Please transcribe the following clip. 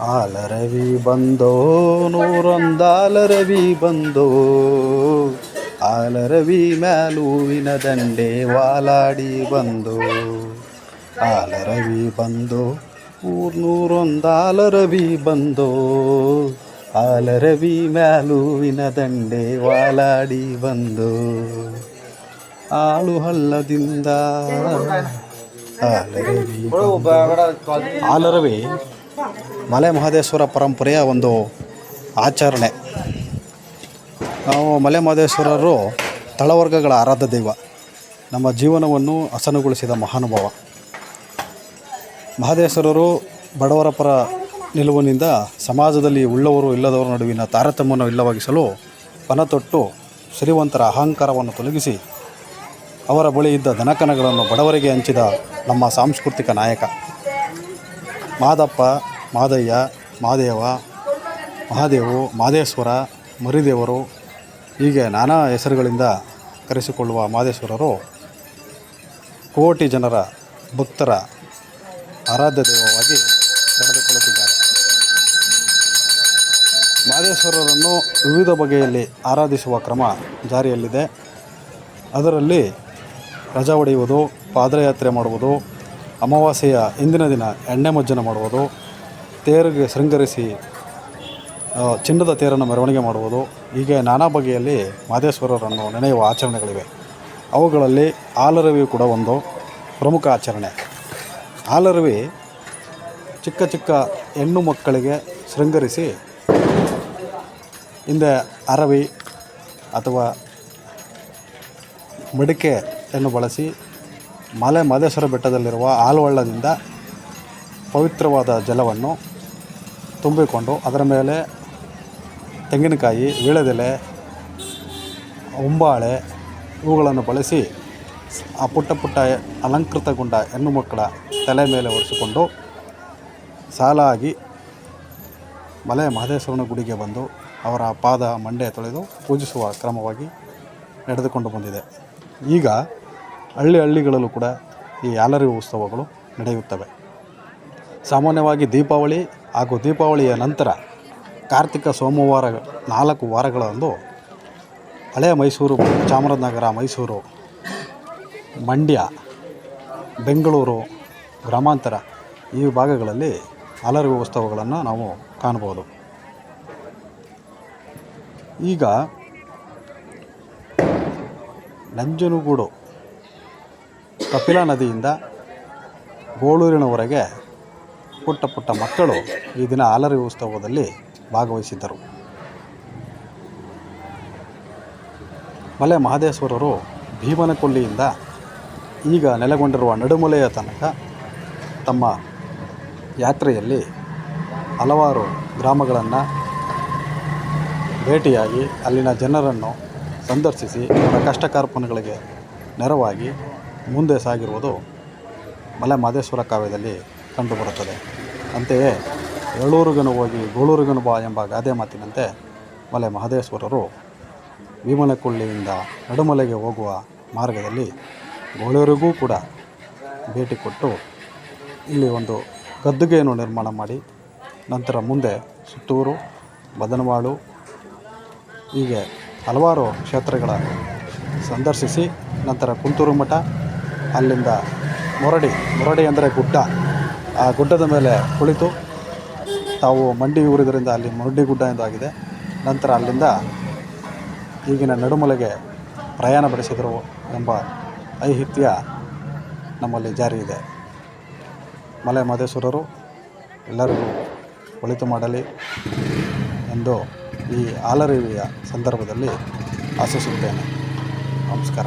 ಆಲರವಿ ಬಂದೋ ನೂರೊಂದಾಲರವಿ ಬಂದೋ. ಆಲರವಿ ಮ್ಯಾಲುವಿನ ದಂಡೆ ವಾಲಾಡಿ ಬಂದೋ. ಆಲರವಿ ಬಂದೋ ಊರ್ನೂರೊಂದಾಲರವಿ ಬಂದೋ. ಆಲರವಿ ಮ್ಯಾಲುವಿನ ದಂಡೆ ವಾಲಾಡಿ ಬಂದೋ. ಆಳು ಹಳ್ಳದಿಂದ ಆಲರವಿ ಆಲರವಿ ಮಲೆ ಮಹದೇಶ್ವರ ಪರಂಪರೆಯ ಒಂದು ಆಚರಣೆ. ನಾವು ಮಲೆ ಮಹದೇಶ್ವರರು ತಳವರ್ಗಗಳ ಆರಾಧ ದೈವ. ನಮ್ಮ ಜೀವನವನ್ನು ಹಸನುಗೊಳಿಸಿದ ಮಹಾನುಭಾವ. ಮಹದೇಶ್ವರರು ಬಡವರ ಪರ ನಿಲುವಿನಿಂದ ಸಮಾಜದಲ್ಲಿ ಉಳ್ಳವರು ಇಲ್ಲದವರ ನಡುವಿನ ತಾರತಮ್ಯವನ್ನು ಇಲ್ಲವಾಗಿಸಲು ಪಣತೊಟ್ಟು ಶ್ರೀವಂತರ ಅಹಂಕಾರವನ್ನು ತೊಲಗಿಸಿ ಅವರ ಬಳಿ ಇದ್ದ ದನಕನಗಳನ್ನು ಬಡವರಿಗೆ ಹಂಚಿದ ನಮ್ಮ ಸಾಂಸ್ಕೃತಿಕ ನಾಯಕ. ಮಾದಪ್ಪ, ಮಾದಯ್ಯ, ಮಾದೇವ, ಮಹಾದೇವು, ಮಾದೇಶ್ವರ, ಮರಿದೇವರು, ಹೀಗೆ ನಾನಾ ಹೆಸರುಗಳಿಂದ ಕರೆಸಿಕೊಳ್ಳುವ ಮಾದೇಶ್ವರರು ಕೋಟಿ ಜನರ ಭಕ್ತರ ಆರಾಧ್ಯ ದೈವವಾಗಿ ನಡೆದುಕೊಳ್ಳುತ್ತಿದ್ದಾರೆ. ಮಾದೇಶ್ವರರನ್ನು ವಿವಿಧ ಬಗೆಯಲ್ಲಿ ಆರಾಧಿಸುವ ಕ್ರಮ ಜಾರಿಯಲ್ಲಿದೆ. ಅದರಲ್ಲಿ ರಜಾ ಹೊಡೆಯುವುದು ಪಾದಯಾತ್ರೆ ಮಾಡುವುದು ಅಮಾವಾಸ್ಯೆಯ ಇಂದಿನ ದಿನ ಎಣ್ಣೆ ಮಜ್ಜನ ಮಾಡುವುದು ತೇರಿಗೆ ಶೃಂಗರಿಸಿ ಚಿನ್ನದ ತೇರನ್ನು ಮೆರವಣಿಗೆ ಮಾಡುವುದು ಹೀಗೆ ನಾನಾ ಬಗೆಯಲ್ಲಿ ಮಾದೇಶ್ವರರನ್ನು ನೆನೆಯುವ ಆಚರಣೆಗಳಿವೆ. ಅವುಗಳಲ್ಲಿ ಆಲರವಿ ಕೂಡ ಒಂದು ಪ್ರಮುಖ ಆಚರಣೆ. ಆಲರವಿ ಚಿಕ್ಕ ಚಿಕ್ಕ ಹೆಣ್ಣು ಮಕ್ಕಳಿಗೆ ಶೃಂಗರಿಸಿ, ಹಿಂದೆ ಅರವಿ ಅಥವಾ ಮಡಿಕೆಯನ್ನು ಬಳಸಿ ಮಲೆ ಮಹದೇಶ್ವರ ಬೆಟ್ಟದಲ್ಲಿರುವ ಆಲ್ವಳ್ಳದಿಂದ ಪವಿತ್ರವಾದ ಜಲವನ್ನು ತುಂಬಿಕೊಂಡು ಅದರ ಮೇಲೆ ತೆಂಗಿನಕಾಯಿ, ವೀಳ್ಯದೆಲೆ ಉಂಬಾಳೆ ಇವುಗಳನ್ನು ಬಳಸಿ ಆ ಪುಟ್ಟ ಪುಟ್ಟ ಅಲಂಕೃತಗೊಂಡ ಹೆಣ್ಣು ಮಕ್ಕಳ ತಲೆ ಮೇಲೆ ಒರೆಸಿಕೊಂಡು ಸಾಲಾಗಿ ಮಲೆ ಮಹದೇಶ್ವರನ ಗುಡಿಗೆ ಬಂದು ಅವರ ಪಾದ ಮಂಡೆ ತೊಳೆದು ಪೂಜಿಸುವ ಕ್ರಮವಾಗಿ ನಡೆದುಕೊಂಡು ಬಂದಿದೆ. ಈಗ ಹಳ್ಳಿ ಹಳ್ಳಿಗಳಲ್ಲೂ ಕೂಡ ಈ ಯಾಲರಿ ಉತ್ಸವಗಳು ನಡೆಯುತ್ತವೆ. ಸಾಮಾನ್ಯವಾಗಿ ದೀಪಾವಳಿ ಹಾಗೂ ದೀಪಾವಳಿಯ ನಂತರ ಕಾರ್ತಿಕ ಸೋಮವಾರ ನಾಲ್ಕು ವಾರಗಳಂದು ಹಳೆಯ ಮೈಸೂರು ಚಾಮರಾಜನಗರ, ಮೈಸೂರು, ಮಂಡ್ಯ, ಬೆಂಗಳೂರು ಗ್ರಾಮಾಂತರ ಈ ಭಾಗಗಳಲ್ಲಿ ಅಲರಿ ಉತ್ಸವಗಳನ್ನು ನಾವು ಕಾಣ್ಬೋದು ಈಗ ನಂಜನಗೂಡು ಕಪಿಲಾ ನದಿಯಿಂದ ಗೋಳೂರಿನವರೆಗೆ ಪುಟ್ಟ ಪುಟ್ಟ ಮಕ್ಕಳು ಈ ದಿನ ಆಲರಿ ಉತ್ಸವದಲ್ಲಿ ಭಾಗವಹಿಸಿದ್ದರು. ಮಲೆ ಮಹದೇಶ್ವರರು ಭೀಮನಕೊಲ್ಲಿಯಿಂದ ಈಗ ನೆಲೆಗೊಂಡಿರುವ ನಡುಮಲೆಯ ತನಕ ತಮ್ಮ ಯಾತ್ರೆಯಲ್ಲಿ ಹಲವಾರು ಗ್ರಾಮಗಳನ್ನು ಭೇಟಿಯಾಗಿ ಅಲ್ಲಿನ ಜನರನ್ನು ಸಂದರ್ಶಿಸಿ ಅವರ ಕಷ್ಟ ಕಾರ್ಪಣೆಗಳಿಗೆ ನೆರವಾಗಿ ಮುಂದೆ ಸಾಗಿರುವುದು ಮಲೆ ಮಹದೇಶ್ವರ ಕಾವ್ಯದಲ್ಲಿ ಕಂಡುಬರುತ್ತದೆ. ಅಂತೆಯೇ ಎಳ್ಳೂರುಗನು ಹೋಗಿ ಗೋಳೂರುಗನು ಬಾ ಎಂಬ ಗಾದೆ ಮಾತಿನಂತೆ ಮಲೆ ಮಹದೇಶ್ವರರು ಭೀಮನಕೊಳ್ಳಿಯಿಂದ ನಡುಮಲೆಗೆ ಹೋಗುವ ಮಾರ್ಗದಲ್ಲಿ ಗೋಳೂರಿಗೂ ಕೂಡ ಭೇಟಿ ಕೊಟ್ಟು ಇಲ್ಲಿ ಒಂದು ಗದ್ದುಗೆಯನ್ನು ನಿರ್ಮಾಣ ಮಾಡಿ, ನಂತರ ಮುಂದೆ ಸುತ್ತೂರು, ಬದನವಾಳು, ಹೀಗೆ ಹಲವಾರು ಕ್ಷೇತ್ರಗಳ ಸಂದರ್ಶಿಸಿ, ನಂತರ ಕುಂತೂರು ಮಠ ಅಲ್ಲಿಂದ ಮುರಡಿ ಮುರಡಿ ಅಂದರೆ ಗುಡ್ಡ. ಆ ಗುಡ್ಡದ ಮೇಲೆ ಕುಳಿತು ತಾವು ಮಂಡಿ ಊರಿದ್ರಿಂದ ಅಲ್ಲಿ ಮುರಡಿ ಗುಡ್ಡ ಎಂದಾಗಿದೆ. ನಂತರ ಅಲ್ಲಿಂದ ಈಗಿನ ನಡುಮಲೆಗೆ ಪ್ರಯಾಣ ಬೆಳೆಸಿದರು ಎಂಬ ಐಹಿತ್ಯ ನಮ್ಮಲ್ಲಿ ಜಾರಿ ಇದೆ. ಮಲೆ ಮಹದೇಶ್ವರರು ಎಲ್ಲರಿಗೂ ಒಳಿತು ಮಾಡಲಿ ಎಂದು ಈ ಆಲರಿವಿಯ ಸಂದರ್ಭದಲ್ಲಿ ಆಶಿಸುತ್ತೇನೆ. ನಮಸ್ಕಾರ.